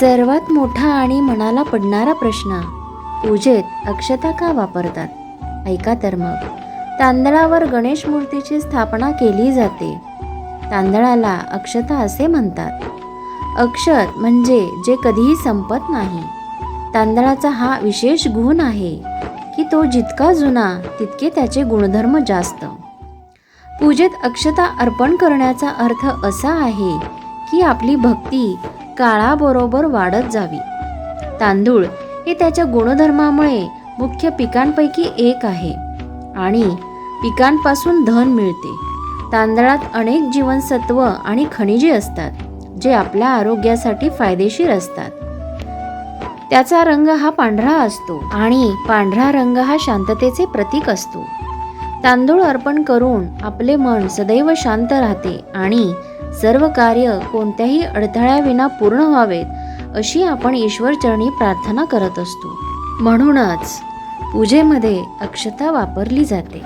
सर्वात मोठा आणि मनाला पडणारा प्रश्न. पूजेत अक्षता का वापरतात? ऐका तर मग. तांदळावर गणेश मूर्तीची स्थापना केली जाते. तांदळाला अक्षता असे म्हणतात. अक्षत म्हणजे जे कधीही संपत नाही. तांदळाचा हा विशेष गुण आहे की तो जितका जुना तितके त्याचे गुणधर्म जास्त. पूजेत अक्षता अर्पण करण्याचा अर्थ असा आहे की आपली भक्ती काळाबरोबर वाढत जावी. तांदूळ हे त्याच्या गुणधर्मामुळे मुख्य पिकांपैकी एक आहे आणि पिकांपासून धन मिळते. तांदळात अनेक जीवनसत्व आणि खनिजे असतात जे आपल्या आरोग्यासाठी फायदेशीर असतात. त्याचा रंग हा पांढरा असतो आणि पांढरा रंग हा शांततेचे प्रतीक असतो. तांदूळ अर्पण करून आपले मन सदैव शांत राहते आणि सर्व कार्य कोणत्याही अडथळ्याविना पूर्ण व्हावेत अशी आपण ईश्वरचरणी प्रार्थना करत असतो. म्हणूनच पूजेमध्ये अक्षता वापरली जाते.